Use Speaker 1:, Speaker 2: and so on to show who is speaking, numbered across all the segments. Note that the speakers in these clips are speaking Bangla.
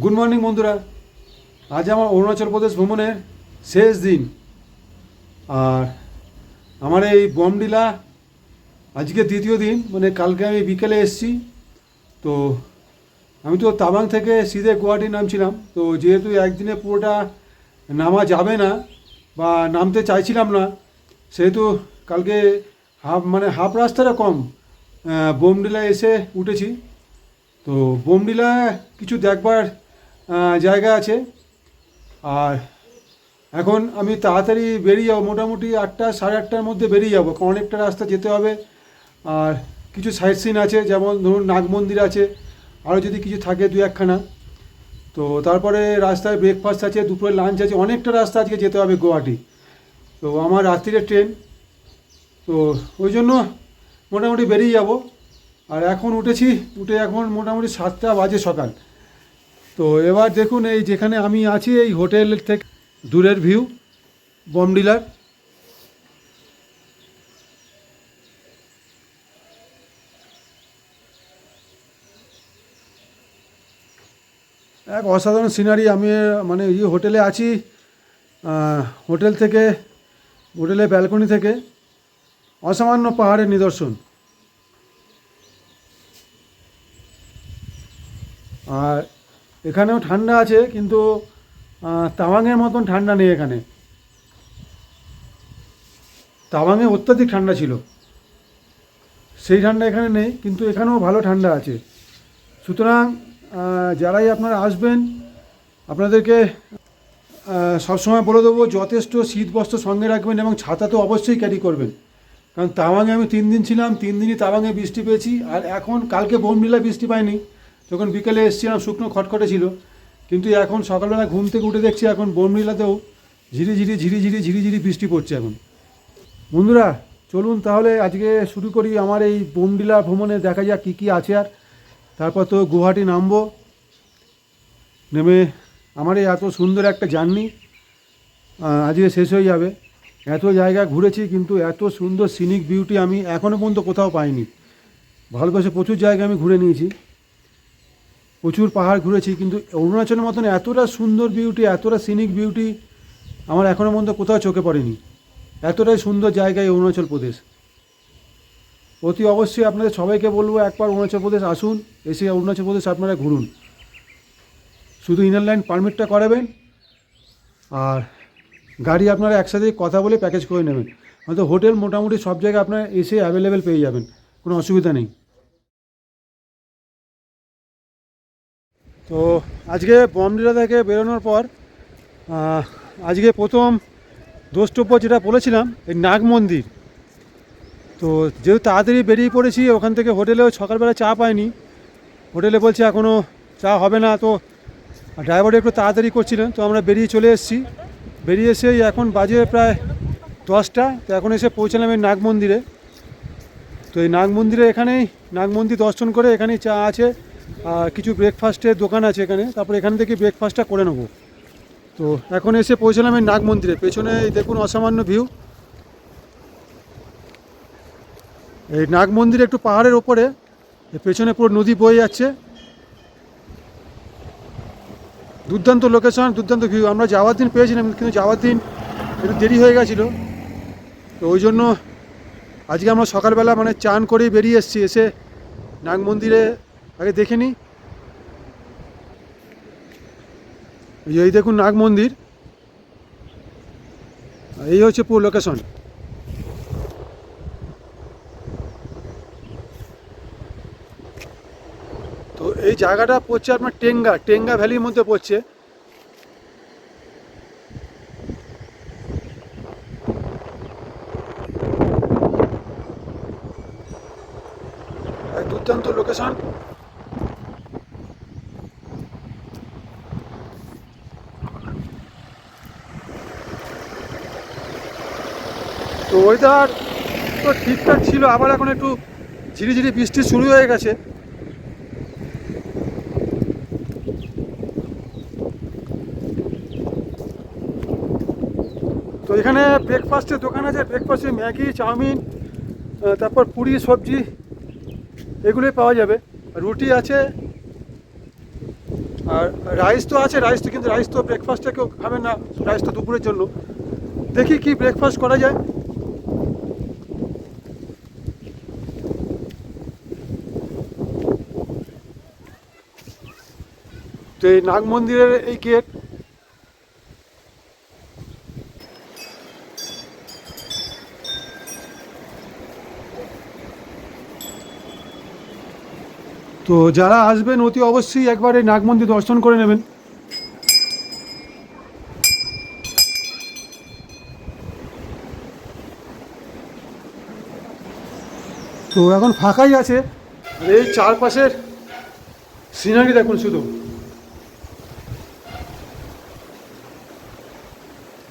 Speaker 1: গুড মর্নিং বন্ধুরা। আজ আমার অরুণাচল প্রদেশ ভ্রমণের শেষ দিন। আর আমার এই বমডিলা আজকে দ্বিতীয় দিন মানে কালকে আমি বিকেলে এসেছি। তো আমি তো তাবাং থেকে সিধে গুয়াহাটি নামছিলাম। তো যেহেতু একদিনে পুরোটা নামা যাবে না বা নামতে চাইছিলাম না, সেহেতু কালকে হাফ মানে হাফ রাস্তাটা কম বোমডিলা এসে উঠেছি। তো বোমডিলা কিছু দেখবার জায়গা আছে। আর এখন আমি তাড়াতাড়ি বেরিয়ে যাব, মোটামুটি আটটা, সাড়ে আটটার মধ্যে বেরিয়ে যাব, কারণ অনেকটা রাস্তা যেতে হবে। আর কিছু সাইট সিন আছে, যেমন ধরুন নাগ মন্দির আছে, আরও যদি কিছু থাকে দু একখানা। তো তারপরে রাস্তায় ব্রেকফাস্ট আছে, দুপুরে লাঞ্চ আছে, অনেকটা রাস্তা আজকে যেতে হবে গুয়াহাটি। তো আমার রাত্রিরে ট্রেন তো ওই জন্য মোটামুটি বেরিয়ে যাব। আর এখন উঠেছি, উঠে এখন মোটামুটি সাতটা বাজে সকাল। তো এবার দেখুন এই যেখানে আমি আছি, এই হোটেল থেকে দূরের ভিউ বমডিলার এক অসাধারণ সিনারি আমি মানে এই হোটেলে আছি হোটেল থেকে, হোটেলের ব্যালকনি থেকে, অসামান্য পাহাড়ের নিদর্শন। আর এখানেও ঠান্ডা আছে, কিন্তু তাওয়াংয়ের মতন ঠান্ডা নেই এখানে। তাওয়াংয়ে অত্যাধিক ঠান্ডা ছিল। সেই ঠান্ডা এখানে নেই, কিন্তু এখানেও ভালো ঠান্ডা আছে। সুতরাং যারাই আপনারা আসবেন, আপনাদেরকে সবসময় বলে দেবো, যথেষ্ট শীত বস্ত্র সঙ্গে রাখবেন এবং ছাতা তো অবশ্যই ক্যারি করবেন। কারণ তাওয়াংয়ে আমি তিন দিন ছিলাম, তিন দিনই তাওয়াংয়ে বৃষ্টি পেয়েছি, আর এখন কালকে বোমডিলায় বৃষ্টি পাইনি। যখন বিকেলে এসেছিলাম, শুকনো খটখটে ছিল। কিন্তু এখন সকালবেলা ঘুম থেকে উঠে দেখছি এখন বোমডিলাতেও ঝিরি ঝিরি ঝিরি ঝিরি ঝিরি ঝিরি বৃষ্টি পড়ছে এখন। বন্ধুরা, চলুন তাহলে আজকে শুরু করি আমার এই বোমডিলা ভ্রমণে। দেখা যাক কী কী আছে আর। তারপর তো গুয়াহাটি নামবো। নেমে আমার এই এত সুন্দর একটা জার্নি আজকে শেষ হয়ে যাবে। এত জায়গা ঘুরেছি, কিন্তু এত সুন্দর সিনিক বিউটি আমি এখনও পর্যন্ত কোথাও পাইনি। ভারতবর্ষে প্রচুর জায়গা আমি ঘুরে নিয়েছি। প্রচুর পাহাড় ঘুরেছি, কিন্তু অরুণাচলের মতন এতটা সুন্দর বিউটি এতটা সিনিক বিউটি আমার এখনও পর্যন্ত কোথাও চোখে পড়েনি। এতটাই সুন্দর জায়গা এই অরুণাচল প্রদেশ। অতি অবশ্যই আপনাদের সবাইকে বলব একবার অরুণাচল প্রদেশ আসুন, এসে অরুণাচল প্রদেশ আপনারা ঘুরুন। শুধু ইনার লাইন পারমিটটা করাবেন, আর গাড়ি আপনারা একসাথে কথা বলে প্যাকেজ করে নেবেন। হয়তো হোটেল মোটামুটি সব জায়গায় আপনারা এসে অ্যাভেলেবেল পেয়ে যাবেন, কোনো অসুবিধা নেই। তো আজকে বমডিলা থেকে বেরোনোর পর আজকে প্রথম দ্রষ্টব্য যেটা বলেছিলাম, এই নাগ মন্দির। তো যেহেতু তাড়াতাড়ি বেরিয়ে পড়েছি, ওখান থেকে হোটেলেও সকালবেলা চা পাইনি। হোটেলে বলছে এখনও চা হবে না, তো ড্রাইভার একটু তাড়াতাড়ি করছিলেন, তো আমরা বেরিয়ে চলে এসেছি। বেরিয়ে এসে এখন বাজে প্রায় দশটা, তো এখন এসে পৌঁছালাম এই নাগ মন্দিরে। তো এই নাগ মন্দিরে এখানেই, নাগ মন্দির দর্শন করে এখানেই চা আছে। কিছু ব্রেকফাস্টের দোকান আছে এখানে, তারপর এখান থেকে ব্রেকফাস্টটা করে নেব। তো এখন এসে পৌঁছলাম এই নাগ মন্দিরে পেছনে দেখুন অসামান্য ভিউ এই নাগ মন্দিরে একটু পাহাড়ের ওপরে পেছনে পুরো নদী বয়ে যাচ্ছে। দুর্দান্ত লোকেশন দুর্দান্ত ভিউ আমরা যাওয়ার দিন পেয়েছিলাম, কিন্তু যাওয়ার দিন একটু দেরি হয়ে গেছিল। তো ওই জন্য আজকে আমরা সকালবেলা মানে চান করেই বেরিয়ে এসেছি, এসে নাগ মন্দিরে আগে দেখে নিই এই দেখুন নাগ মন্দির। এই হচ্ছে পুরো লোকেশন তো এই জায়গাটা পড়ছে আপনার টেঙ্গা টেঙ্গা ভ্যালির মধ্যে পড়ছে। দুর্দান্ত লোকেশন ওয়েদার তো ঠিকঠাক ছিল, আবার এখন একটু ঝিরিঝিরি বৃষ্টি শুরু হয়ে গেছে। তো এখানে ব্রেকফাস্টের দোকান আছে ব্রেকফাস্টে ম্যাগি, চাউমিন তারপর পুরি, সবজি, এগুলোই পাওয়া যাবে। রুটি আছে, আর রাইস তো আছে রাইস তো, কিন্তু রাইস তো ব্রেকফাস্টে কেউ খাবেন না রাইস তো দুপুরের জন্য। দেখি কি ব্রেকফাস্ট করা যায়। তো এই নাগ মন্দিরের এই গেট। তো যারা আসবেন, অতি অবশ্যই একবার এই নাগ মন্দির দর্শন করে নেবেন। তো এখন ফাঁকাই আছে। এই চারপাশের সিনারি দেখুন শুধু।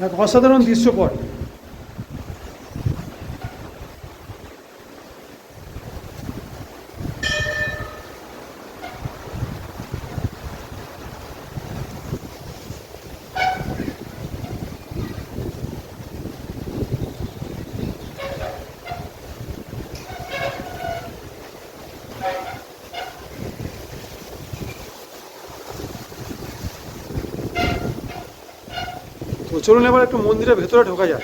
Speaker 1: এক অসাধারণ দৃশ্যপট। চলুন এবার একটু মন্দিরের ভেতরে ঢোকা যায়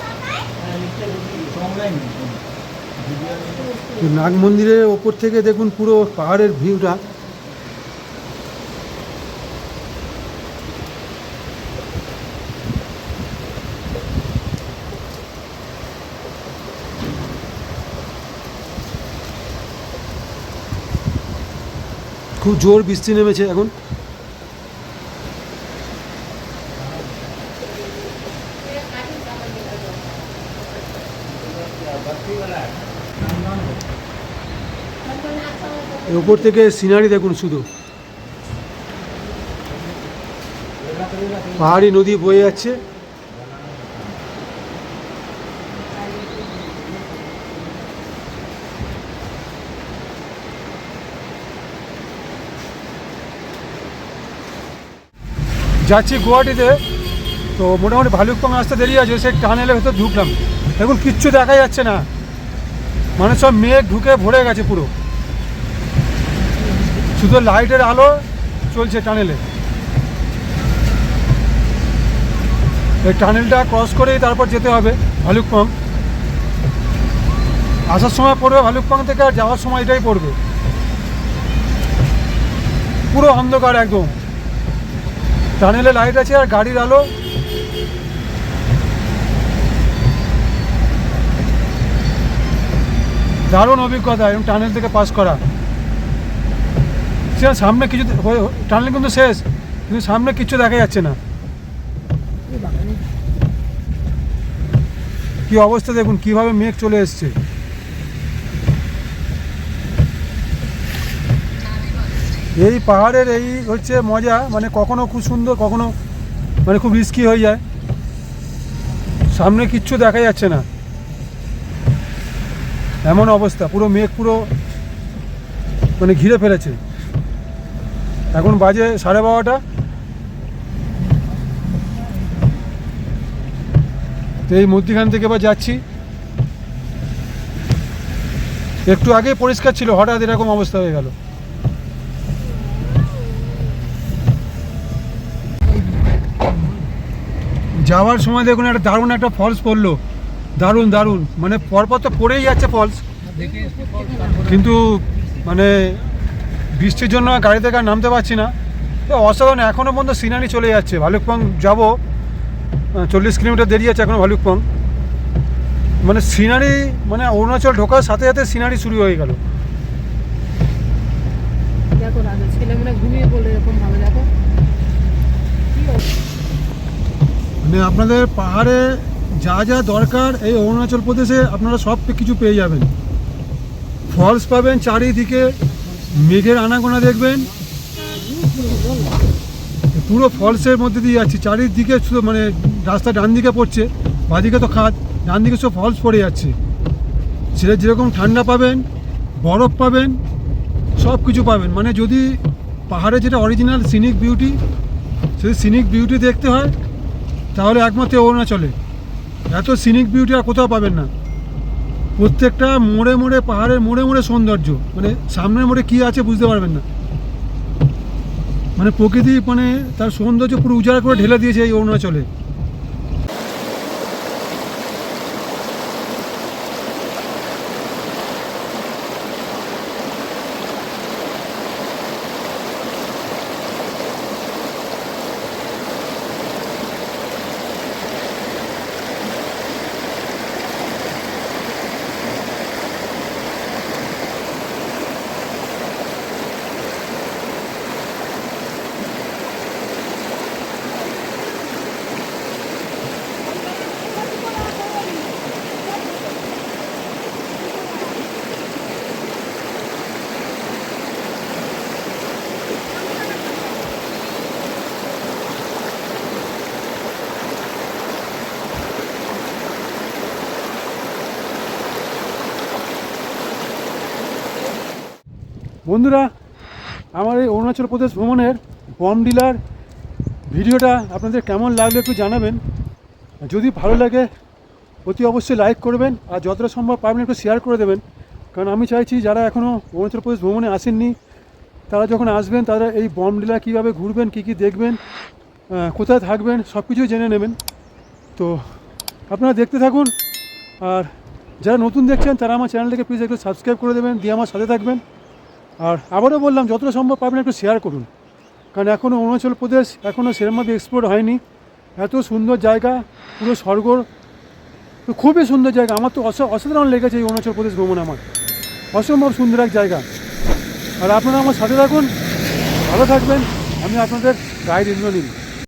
Speaker 1: নাগ মন্দিরের ওপর থেকে দেখুন পুরো পাহাড়ের ভিউটা। খুব জোর বৃষ্টি নেমেছে এখন। ওপর থেকে সিনারি দেখুন শুধু। পাহাড়ি নদী বয়ে যাচ্ছে। যাচ্ছি গুয়াহাটিতে। তো মোটামুটি ভালুকপং আসতে দেরি আছে সে টানেলের ভেতর ঢুকলাম। এখন কিচ্ছু দেখা যাচ্ছে না। মানে সব মেঘ ঢুকে ভরে গেছে পুরো। শুধু লাইটের আলো চলছে টানেলে। এই টানেলটা ক্রস করেই তারপর যেতে হবে ভালুকপং। আসার সময় পড়বে ভালুকপং থেকে আর যাওয়ার সময় এটাই পড়বে। পুরো অন্ধকার একদম। টানেলে লাইট আছে আর গাড়ির আলো। দারুণ অভিজ্ঞতা এবং টানেল থেকে পাস করা। সে সামনে কিছু টানেল কিন্তু শেষ, কিন্তু সামনে কিছু দেখা যাচ্ছে না। কি অবস্থা দেখুন, কীভাবে মেঘ চলে এসছে। এই পাহাড়ের এই হচ্ছে মজা মানে কখনো খুব সুন্দর, কখনো মানে খুব রিস্কি হয়ে যায়। সামনে কিচ্ছু দেখা যাচ্ছে না। এমন অবস্থা, পুরো মেঘ পুরো মানে ঘিরে ফেলেছে। এখন বাজে সাড়ে বারোটা। তো এই মধ্যিখান থেকে এবার যাচ্ছি। একটু আগে পরিষ্কার ছিল, হঠাৎ এরকম অবস্থা হয়ে গেল। যাওয়ার সময় দেখুন, একটা দারুণ একটা ফলস পড়ল। দারুণ দারুণ। মানে পরপর তো পড়েই যাচ্ছে ফলস কিন্তু মানে বৃষ্টির জন্য গাড়ি থেকে আর নামতে পারছি না। তো অসাধারণ এখনও পর্যন্ত সিনারি চলে যাচ্ছে। ভালুকপং যাব। চল্লিশ কিলোমিটার দেরি আছে এখনও ভালুকপং। মানে সিনারি মানে অরুণাচল ঢোকার সাথে সাথে সিনারি শুরু হয়ে গেল।
Speaker 2: দেখো ঘুমিয়ে পড়লে এরকম ভাবে দেখো।
Speaker 1: মানে আপনাদের পাহাড়ে যা যা দরকার এই অরুণাচল প্রদেশে আপনারা সব কিছু পেয়ে যাবেন। ফলস পাবেন চারিদিকে। মেঘের আনাগোনা দেখবেন? পুরো ফলসের মধ্যে দিয়ে যাচ্ছি। চারিদিকে শুধু মানে রাস্তা ডান দিকে পড়ছে, বাদিকে তো খাদ ডান দিকে সব ফলস পড়ে যাচ্ছে। সেটা যেরকম ঠান্ডা পাবেন, বরফ পাবেন সব কিছু পাবেন। মানে যদি পাহাড়ে যেটা অরিজিনাল সিনিক বিউটি সেই সিনিক বিউটি দেখতে হয়, তাহলে একমাত্র অরুণাচলে এত সিনিক বিউটি আর কোথাও পাবেন না। প্রত্যেকটা মোড়ে মোড়ে পাহাড়ের মোড়ে মোড়ে সৌন্দর্য। মানে সামনের মোড়ে কী আছে বুঝতে পারবেন না। মানে প্রকৃতি মানে তার সৌন্দর্য পুরো উজাড় করে ঢেলে দিয়েছে এই অরুণাচলে। বন্ধুরা, আমার এই অরুণাচল প্রদেশ ভ্রমণের বম ডিলার ভিডিওটা আপনাদের কেমন লাগল একটু জানাবেন। যদি ভালো লাগে, অতি অবশ্যই লাইক করবেন আর যতটা সম্ভব পারবেন একটু শেয়ার করে দেবেন। কারণ আমি চাইছি যারা এখনও অরুণাচল প্রদেশ ভ্রমণে আসেননি, তারা যখন আসবেন, তারা এই বম ডিলার কীভাবে ঘুরবেন, কী কী দেখবেন কোথায় থাকবেন সব কিছুই জেনে নেবেন। তো আপনারা দেখতে থাকুন, আর যারা নতুন দেখছেন, তারা আমার চ্যানেলটাকে প্লিজ একটু সাবস্ক্রাইব করে দেবেন, দিয়ে আমার সাথে থাকবেন। আর আবারও বললাম, যতটা সম্ভব পারবেন একটু শেয়ার করুন। কারণ এখনও অরুণাচল প্রদেশ এখনও সেরমভাবে এক্সপ্লোর হয়নি। এত সুন্দর জায়গা, পুরো স্বর্গ খুবই সুন্দর জায়গা। আমার তো অসাধারণ লেগেছে এই অরুণাচল প্রদেশ ভ্রমণ আমার। অসম্ভব সুন্দর এক জায়গা। আর আপনারা আমার সাথে থাকুন, ভালো থাকবেন। আমি আপনাদের গাইড ইন্দ্রনীল